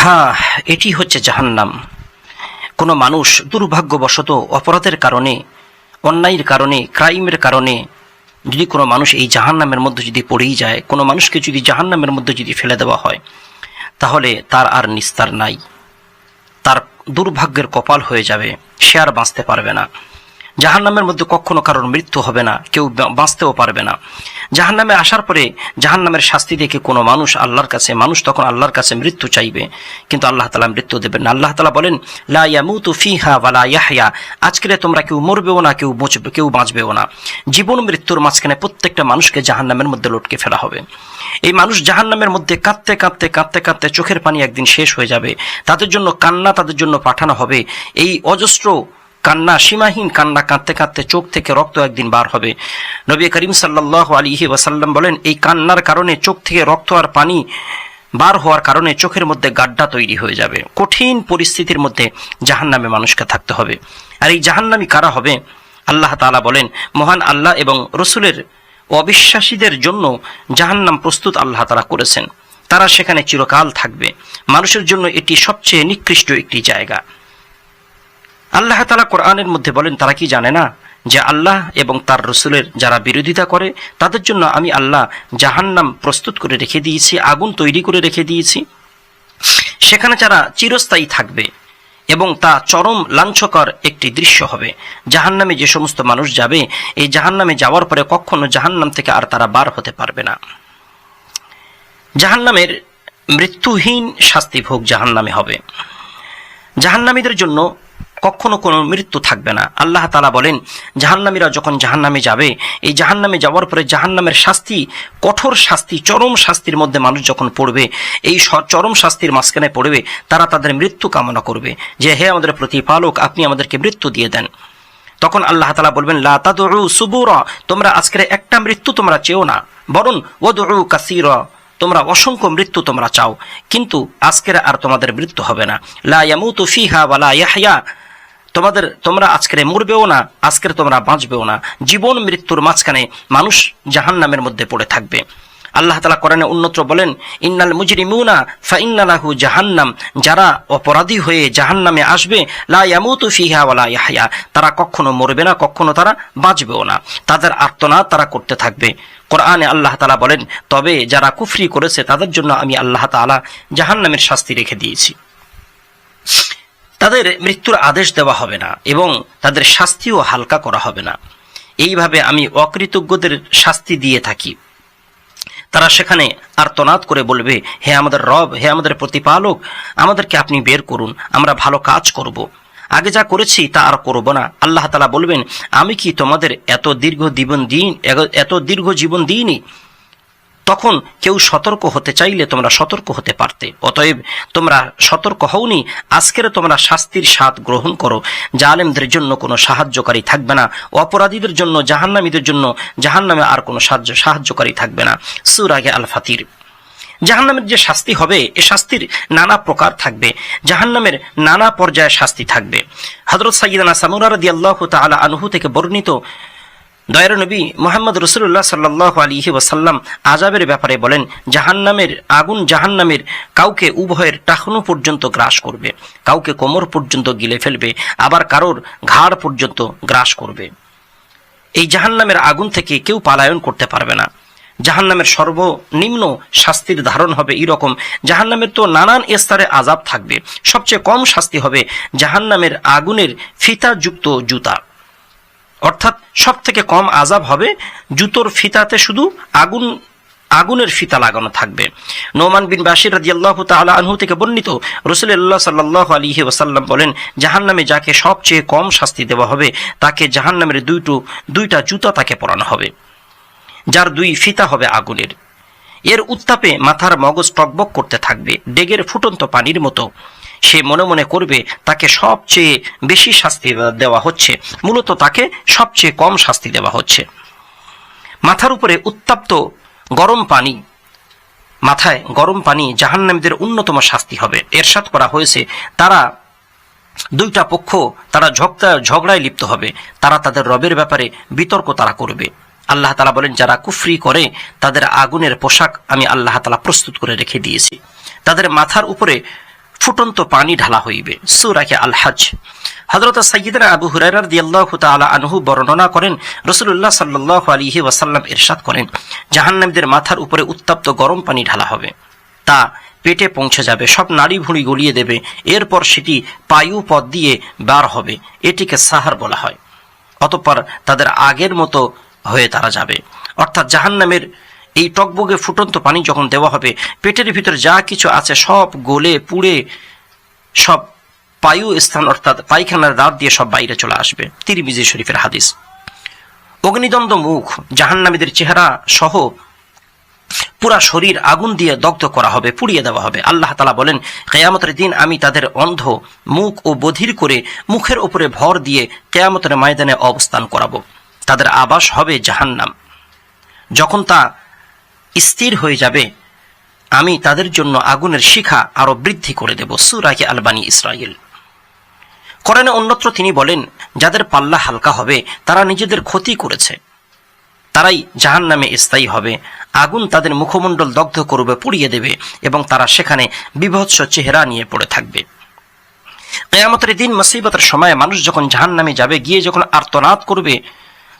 হ্যাঁ এটি হচ্ছে জাহান্নাম। কোনো মানুষ দুর্ভাগ্যবশত অপরাধের কারণে, অন্যায়ের কারণে, ক্রাইমের কারণে যদি কোনো মানুষ এই জাহান্নামের মধ্যে যদি পড়েই যায়, কোনো মানুষকে যদি জাহান্নামের মধ্যে যদি ফেলে দেওয়া হয়, তাহলে তার আর নিস্তার নাই। তার দুর্ভাগ্যের কপাল হয়ে যাবে, সে আর বাঁচতে পারবে না। জাহান্নামের মধ্যে কখনো কারোর মৃত্যু হবে না, কেউ বাঁচতেও পারবে না। জাহান্নামে আসার পরে জাহান্নামের শাস্তি দেখে কোনো মানুষ আল্লাহর কাছে, মানুষ তখন আল্লাহর কাছে মৃত্যু চাইবে। কিন্তু আল্লাহ তালা মৃত্যু দেবেন না। আল্লাহ তালা বলেন, লা ইয়ামুতু ফিহা ওয়ালা ইয়াহয়া আজকে তোমরা কেউ মরবেও না, কেউ বঁচবে, কেউ বাঁচবেও না। জীবন মৃত্যুর মাঝখানে প্রত্যেকটা মানুষকে জাহান্নামের মধ্যে লটকে ফেলা হবে। এই মানুষ জাহান্নামের মধ্যে কাঁদতে কাঁদতে কাঁদতে কাঁদতে চোখের পানি একদিন শেষ হয়ে যাবে। তাদের জন্য কান্না তাদের জন্য পাঠানো হবে। এই অজস্র কান্না, সীমাহীন কান্না কাঁদতে কাঁদতে চোখ থেকে রক্ত একদিন বার হবে। নবী করিম সাল্লাহ আলিহি ওয়াসাল্লাম বলেন, এই কান্নার কারণে চোখ থেকে রক্ত আর পানি বার হওয়ার কারণে চোখের মধ্যে গাড্ডা তৈরি হয়ে যাবে। কঠিন পরিস্থিতির মধ্যে জাহান্নামে মানুষকে থাকতে হবে। আর এই জাহান্নামি কারা হবে? আল্লাহ তাআলা বলেন, মহান আল্লাহ এবং রসুলের অবিশ্বাসীদের জন্য জাহান্নাম প্রস্তুত আল্লাহ তারা করেছেন। তারা সেখানে চিরকাল থাকবে। মানুষের জন্য এটি সবচেয়ে নিকৃষ্ট একটি জায়গা। আল্লাহ তালা কোরআনের মধ্যে বলেন, তারা কি জানে না যে আল্লাহ এবং তার রসুলের যারা বিরোধিতা করে, তাদের জন্য আমি আল্লাহ জাহান্নাম প্রস্তুত করে রেখে দিয়েছি, আগুন তৈরি করে রেখে দিয়েছি। সেখানে যারা চিরস্থায়ী থাকবে এবং তা চরম লাঞ্ছকর একটি দৃশ্য হবে। জাহান্নামে যে সমস্ত মানুষ যাবে, এই জাহান্নামে যাওয়ার পরে কখনো জাহান্নাম থেকে আর তারা বার হতে পারবে না। জাহান্নামের মৃত্যুহীন শাস্তি ভোগ জাহান্নামে হবে। জাহান্নামীদের জন্য কখনো কোনো মৃত্যু থাকবে না। আল্লাহ তালা বলেন, জাহান্নামীরা যখন জাহান্নামে যাবে, এই জাহান্নামে যাওয়ার পরে জাহান্নামের শাস্তি, কঠোর শাস্তি, চরম শাস্তির মধ্যে মানুষ যখন পড়বে, এই চরম শাস্তির মাঝখানে পড়বে, তারা তাদের মৃত্যু কামনা করবে। যে, হে আমাদের প্রতিপালক, আপনি আমাদেরকে মৃত্যু দিয়ে দেন। তখন আল্লাহ তালা বলবেন, লা তাদউ সুবুরা, তোমরা আজকের একটা মৃত্যু তোমরা চেও না। বরং ওদউ কাসিরা, তোমরা অসংখ্য মৃত্যু তোমরা চাও। কিন্তু আজকের আর তোমাদের মৃত্যু হবে না। লা ইয়ামুতু ফিহা ওয়ালা ইয়াহয়া। তোমাদের, তোমরা আজকের মরবেও না, আজকের তোমরা বাঁচবেও না। জীবন, মৃত্যুর মাঝখানে মানুষ জাহান্নামের মধ্যে পড়ে থাকবে। আল্লাহ তালা কোরআনে উন্নত্র বলেন, ইন্নাল মুজরিমুনা ফাইন্নালাহু জাহান্নাম। যারা অপরাধী হয়ে জাহান্নামে আসবে, লা তারা কখনো মরবে না, কখনো তারা বাঁচবেও না। তাদের আর্তনাদ তারা করতে থাকবে। কোরআনে আল্লাহ তালা বলেন, তবে যারা কুফরি করেছে, তাদের জন্য আমি আল্লাহ তাআলা জাহান্নামের শাস্তি রেখে দিয়েছি। তাদের মৃত্যুর আদেশ দেওয়া হবে না এবং তাদের শাস্তিও হালকা করা হবে না। এইভাবে আমি অকৃতজ্ঞদের শাস্তি দিয়ে থাকি। তারা সেখানে আর আর্তনাদ করে বলবে, হে আমাদের রব, হে আমাদের প্রতিপালক, আমাদেরকে আপনি বের করুন, আমরা ভালো কাজ করব। আগে যা করেছি তা আর করব না। আল্লাহ তালা বলবেন, আমি কি তোমাদের এত দীর্ঘ জীবন দিন, এত দীর্ঘ জীবন দিইনি? তখন কেউ সতর্ক হতে চাইলে তোমরা সতর্ক হতে পারতে। অতএব তোমরা সতর্ক হওনি আজকের তোমরা শাস্তির স্বাদ গ্রহণ করো। জালেমদের জন্য কোনো সাহায্যকারী থাকবে না, অপরাধীদের জন্য, জাহান্নামীদের জন্য, জাহান্নামে আর কোনো সাহায্য সাহায্যকারী থাকবে না। সুরাগে আল ফাতির জাহান্নামের যে শাস্তি হবে, এ শাস্তির নানা প্রকার থাকবে। জাহান্নামের নানা পর্যায়ে শাস্তি থাকবে। হজরত সাইদানা সামুরার দিয়াল্লাহ তাআলা আনহু থেকে বর্ণিত দয়ার নবী মোহাম্মদ রসুল্লাহ সাল্লাহ আলিহি ওসাল্লাম আজাবের ব্যাপারে বলেন, জাহান্নামের আগুন জাহান্নামের কাউকে উভয়ের টাকনু পর্যন্ত গ্রাস করবে, কাউকে কোমর পর্যন্ত গিলে ফেলবে, আবার কারোর ঘাড় পর্যন্ত গ্রাস করবে। এই জাহান্নামের আগুন থেকে কেউ পালায়ন করতে পারবে না। জাহান্নামের সর্বনিম্ন শাস্তির ধারণ হবে এরকম, জাহান্নামের তো নানান স্তরে আজাব থাকবে, সবচেয়ে কম শাস্তি হবে জাহান্নামের আগুনের ফিতাযুক্ত জুতা। অর্থাৎ সব থেকে কম আজাব হবে জুতোর ফিতাতে শুধু আগুন, আগুনের ফিতা লাগানো থাকবে। নোমান বিন বাসির রাদিয়াল্লাহু তাআলা আনহু থেকে বর্ণিত রাসূলুল্লাহ সাল্লাল্লাহু আলাইহি ওয়াসাল্লাম বলেন, জাহান্নামে যাকে সবচেয়ে কম শাস্তি দেওয়া হবে, তাকে জাহান্নামের দুইটো, দুইটা জুতা তাকে পরানো হবে, যার দুই ফিতা হবে আগুনের। এর উত্তাপে মাথার মগজ টকবক করতে থাকবে, ডেগের ফুটন্ত পানির মতো। সে মনে মনে করবে, তাকে সবচেয়ে বেশি শাস্তি দেওয়া হচ্ছে। মূলত তাকে সবচেয়ে কম শাস্তি দেওয়া হচ্ছে। মাথার উপরে উত্তাপ্ত গরম পানি, মাথায় গরম পানি জাহান্নামীদের অন্যতম শাস্তি হবে। এরশাদ করা হয়েছে, তারা দুইটা পক্ষ, তারা ঝগড়া ঝগড়ায় লিপ্ত হবে। তারা তাদের রবের ব্যাপারে বিতর্ক তারা করবে। আল্লাহ তালা বলেন, যারা কুফরি করে, তাদের আগুনের পোশাক আমি আল্লাহ তালা প্রস্তুত করে রেখে দিয়েছি। তাদের মাথার উপরে ফুটন্ত পানি ঢালা হইবে। সুরাকে আল হজ হজরত সৈয়দনা আবু হুরাইরার দিয়াল্লাহু তাআলা আনহু বর্ণনা করেন রসুল্লাহ সাল্লাহ আলিহি ওয়াসাল্লাম ইরশাদ করেন, জাহান্নামীদের মাথার উপরে উত্তপ্ত গরম পানি ঢালা হবে। তা পেটে পৌঁছে যাবে, সব নাড়ি ভুঁড়ি গলিয়ে দেবে, এরপর সেটি পায়ু পথ দিয়ে বার হবে, এটিকে সাহার বলা হয়। অতঃপর তাদের আগের মতো হয়ে তারা যাবে। অর্থাৎ জাহান্নামের এই টকবগে ফুটন্ত পানি যখন দেওয়া হবে, পেটের ভিতর যা কিছু আছে সব গলে পুড়ে সব পায়ু স্থান অর্থাৎ পায়খানার দাঁত দিয়ে সব বাইরে চলে আসবে। তিরমিজি শরীফের হাদিস। অগ্নিদন্দ মুখ, জাহান্নামীদের চেহারা সহ পুরা শরীর আগুন দিয়ে দগ্ধ করা হবে, পুড়িয়ে দেওয়া হবে। আল্লাহ তালা বলেন, কেয়ামতের দিন আমি তাদের অন্ধ মুখ ও বধির করে মুখের উপরে ভর দিয়ে কেয়ামতের ময়দানে অবস্থান করাবো। তাদের আবাস হবে জাহান্নাম। যখন তা স্থির হয়ে যাবে। আমি তাদের জন্য আগুনের শিখা আরও বৃদ্ধি করে দেব সুরাকে আলবানি ইসরায়েল কোরআনে অন্যত্র তিনি বলেন, যাদের পাল্লা হালকা হবে, তারা নিজেদের ক্ষতি করেছে। তারাই জাহান নামে স্থায়ী হবে। আগুন তাদের মুখমণ্ডল দগ্ধ করবে, পুড়িয়ে দেবে এবং তারা সেখানে বিভৎস চেহারা নিয়ে পড়ে থাকবে। কেয়ামতের দিন মুসিবতের সময় মানুষ যখন জাহান নামে যাবে, গিয়ে যখন আর্তনাদ করবে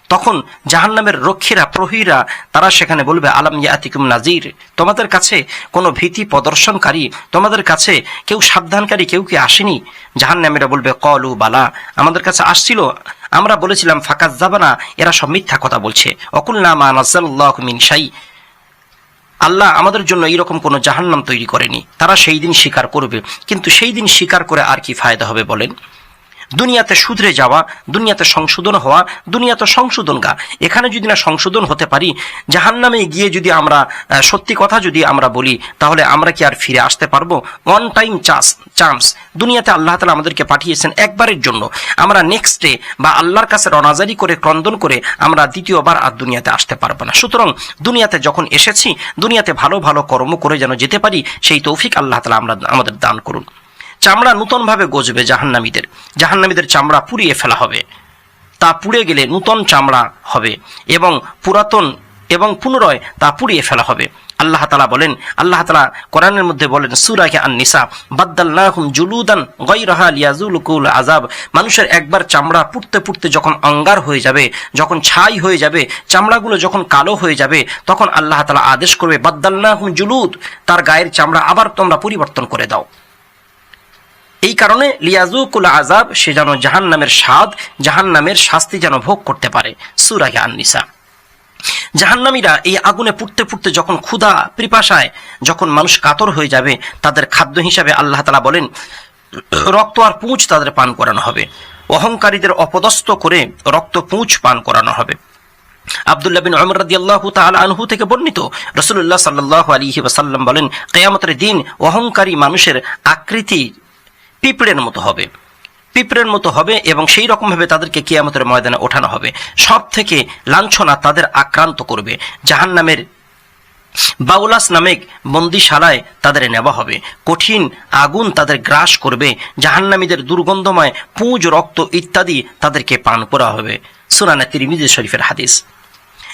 তখন জাহান্নামের রক্ষীরা প্রহীরা তারা সেখানে বলবে, আলম ইয়াতিকুম নাজির তোমাদের কাছে কোনো ভীতি প্রদর্শনকারী, তোমাদের কাছে কেউ সাবধানকারী কেউ কি আসেনি? জাহান্নামেরা বলবে, কলু বালা, আমাদের কাছে আসছিল। আমরা বলেছিলাম ফাঁকা জাবানা, এরা সব মিথ্যা কথা বলছে। অকুল নামা নাজাল্লাহ মিন আল্লাহ আমাদের জন্য এইরকম কোনো জাহান্নাম তৈরি করেনি। তারা সেই দিন স্বীকার করবে। কিন্তু সেই দিন স্বীকার করে আর কি ফায়দা হবে বলেন? দুনিয়াতে শুধরে যাওয়া, দুনিয়াতে সংশোধন হওয়া, দুনিয়াতে সংশোধন গা। এখানে যদি না সংশোধন হতে পারি, জাহান্নামে গিয়ে যদি আমরা সত্যি কথা যদি আমরা বলি, তাহলে আমরা কি আর ফিরে আসতে পারব? ওয়ান টাইম চান্স চান্স দুনিয়াতে আল্লাহ তালা আমাদেরকে পাঠিয়েছেন একবারের জন্য। আমরা নেক্সট ডে বা আল্লাহর কাছে রনাজারি করে, ক্রন্দন করে আমরা দ্বিতীয়বার আর দুনিয়াতে আসতে পারব না। সুতরাং দুনিয়াতে যখন এসেছি, দুনিয়াতে ভালো ভালো কর্ম করে যেন যেতে পারি, সেই তৌফিক আল্লাহ তালা আমরা, আমাদের দান করুন। চামড়া নূতনভাবে গজবে জাহান্নামীদের। জাহান্নামীদের চামড়া পুড়িয়ে ফেলা হবে। তা পুড়ে গেলে নূতন চামড়া হবে এবং পুরাতন এবং পুনরায় তা পুড়িয়ে ফেলা হবে। আল্লাহ তালা বলেন, আল্লাহ তালা কোরআনের মধ্যে বলেন সুরাকে আন নিসা বাদ্দাল্লাহুম জুলুদান গৈরাহা লিয়াজুলকুল আজাব মানুষের একবার চামড়া পুড়তে পুড়তে যখন অঙ্গার হয়ে যাবে, যখন ছাই হয়ে যাবে, চামড়াগুলো যখন কালো হয়ে যাবে, তখন আল্লাহ তালা আদেশ করবে বাদ্দাল্লাহুম জুলুদ, তার গায়ের চামড়া আবার তোমরা পরিবর্তন করে দাও। এই কারণে লিয়াজুকুল আজাব সে যেন জাহান নামের স্বাদ জাহান নামের শাস্তি যেন ভোগ করতে পারে সুরাগে আননিসা। জাহান্নামীরা এই আগুনে পুড়তে পুড়তে যখন ক্ষুধা, পিপাসায় যখন মানুষ কাতর হয়ে যাবে, তাদের খাদ্য হিসাবে আল্লাহ তালা বলেন, রক্ত আর পুঁচ তাদের পান করানো হবে। অহংকারীদের অপদস্থ করে রক্ত পুঁচ পান করানো হবে। আব্দুল্লাহ বিন আমর রাদিয়াল্লাহু তাআলা আনহু থেকে বর্ণিত রাসূলুল্লাহ সাল্লাল্লাহু আলাইহি ওয়াসাল্লাম বলেন, কিয়ামতের দিন অহংকারী মানুষের আকৃতি পিঁপড়ের মতো হবে। পিঁপড়ের মতো হবে এবং সেই রকম ভাবে তাদেরকে কিয়ামতের ময়দানে ওঠানো হবে। সব থেকে লাঞ্ছনা তাদের আক্রান্ত করবে। জাহান্নামের বাউলাস নামেক বন্দিশালায় তাদের নেওয়া হবে। কঠিন আগুন তাদের গ্রাস করবে। জাহান্নামীদের দুর্গন্ধময় পুঁজ, রক্ত ইত্যাদি তাদেরকে পান করা হবে। সুনানা তিরমিজি শরীফের হাদিস।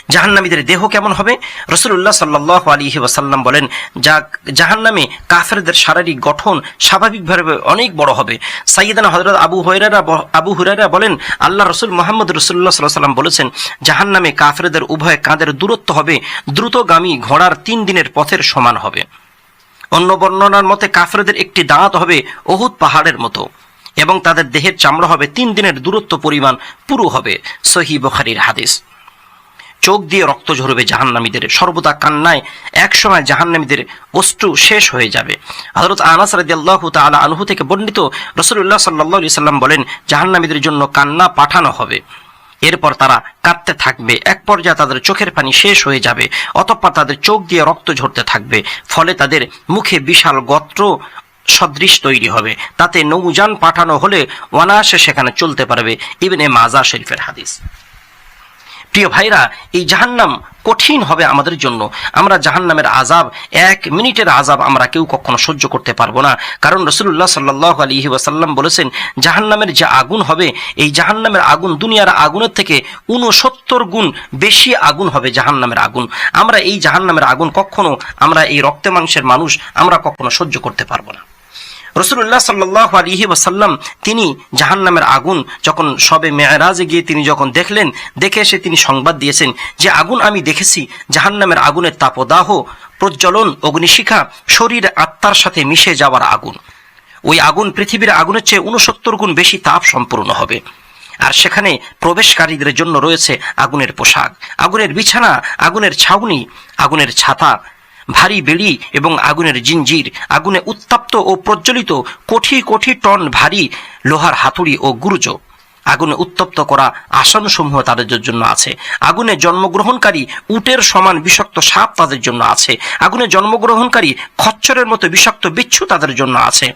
জাহান্নামীদের দেহ কেমন হবে? রসুল্লাহ সাল্লাহ আলী ওয়াসাল্লাম বলেন, যা জাহান্নামে কাফেরদের শারীরিক গঠন স্বাভাবিকভাবে অনেক বড় হবে। সাইয়েদানা হজরত আবু হৈরারা আবু হুরারা বলেন আল্লাহ রসুল মোহাম্মদ রসুল্লাহ সাল্লাহ সাল্লাম বলেছেন, জাহান্নামে কাফেরদের উভয় কাঁধের দূরত্ব হবে, দ্রুতগামী ঘোড়ার তিন দিনের পথের সমান হবে। অন্য বর্ণনার মতে, কাফেরদের একটি দাঁত হবে অহুত পাহাড়ের মতো, এবং তাদের দেহের চামড়া হবে তিন দিনের দূরত্ব পরিমাণ পুরো হবে। সহি বখারির হাদিস। চোখ দিয়ে রক্ত ঝরবে জাহান্নামীদের। সর্বদা কান্নায় একসময় জাহান্নামীদের অশ্রু শেষ হয়ে যাবে। হজরত আনাস তাআলা আনহু থেকে বর্ণিত রসুল্লাহ সাল্লাহ সাল্লাম বলেন, জাহান্নামীদের জন্য কান্না পাঠানো হবে। এরপর তারা কাঁদতে থাকবে। এক পর্যায়ে তাদের চোখের পানি শেষ হয়ে যাবে। অতঃপর তাদের চোখ দিয়ে রক্ত ঝরতে থাকবে। ফলে তাদের মুখে বিশাল গত্র সদৃশ তৈরি হবে। তাতে নৌযান পাঠানো হলে অনায়াসে সেখানে চলতে পারবে। ইবনে মাজা শরীফের হাদিস। প্রিয় ভাইরা, এই জাহান্নাম কঠিন হবে আমাদের জন্য। আমরা জাহান্নামের আজাব এক মিনিটের আজাব আমরা কেউ কখনো সহ্য করতে পারব না। কারণ রসুল্লাহ সাল্লাহ আলহি ওয়াসাল্লাম বলেছেন, জাহান্নামের যে আগুন হবে, এই জাহান্নামের আগুন দুনিয়ার আগুনের থেকে উনসত্তর গুণ বেশি আগুন হবে জাহান্নামের আগুন। আমরা এই জাহান্নামের আগুন কখনো আমরা এই রক্তে মাংসের মানুষ আমরা কখনো সহ্য করতে পারব না। রসুল্লাহ সাল্লাহ আলিহি ওসাল্লাম তিনি জাহান্নামের আগুন যখন সবে মেয়েরাজে গিয়ে তিনি যখন দেখলেন, দেখে এসে তিনি সংবাদ দিয়েছেন যে আগুন আমি দেখেছি, জাহান্নামের আগুনের তাপদাহ, প্রজ্বলন, অগ্নিশিখা, শরীর আত্মার সাথে মিশে যাওয়ার আগুন। ওই আগুন পৃথিবীর আগুনের চেয়ে উনসত্তর গুণ বেশি তাপ সম্পূর্ণ হবে। আর সেখানে প্রবেশকারীদের জন্য রয়েছে আগুনের পোশাক, আগুনের বিছানা, আগুনের ছাউনি, আগুনের ছাতা ভারী বেড়ি এবং আগুনের জিঞ্জির। আগুনে উত্তাপ্ত ও প্রজ্বলিত কোটি কোটি টন ভারী লোহার হাতুড়ি ও গুরুজ। আগুনে উত্তপ্ত করা আসনসমূহ তাদের জন্য আছে। আগুনে জন্মগ্রহণকারী উটের সমান বিষাক্ত সাপ তাদের জন্য আছে। আগুনে জন্মগ্রহণকারী খচ্চরের মতো বিষাক্ত বিচ্ছু তাদের জন্য আছে।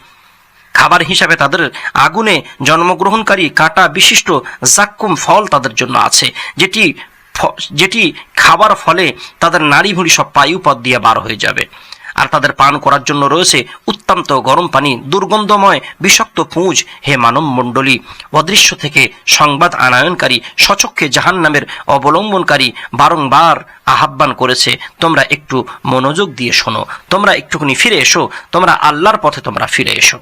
খাবার হিসাবে তাদের আগুনে জন্মগ্রহণকারী কাটা বিশিষ্ট জাক্কুম ফল তাদের জন্য আছে, যেটি যেটি খাবার ফলে তাদের নারী ভুড়ি সব পায়ুপথ দিয়ে বার হয়ে যাবে। আর তাদের পান করার জন্য রয়েছে উত্তান্ত গরম পানি, দুর্গন্ধময়, বিষাক্ত পুঁজ, হে মানব মণ্ডলী। অদৃশ্য থেকে সংবাদ আনায়নকারী সচক্ষে জাহান নামের অবলম্বনকারী বারংবার আহ্বান করেছে, তোমরা একটু মনোযোগ দিয়ে শোনো, তোমরা একটুখানি ফিরে এসো, তোমরা আল্লাহর পথে তোমরা ফিরে এসো।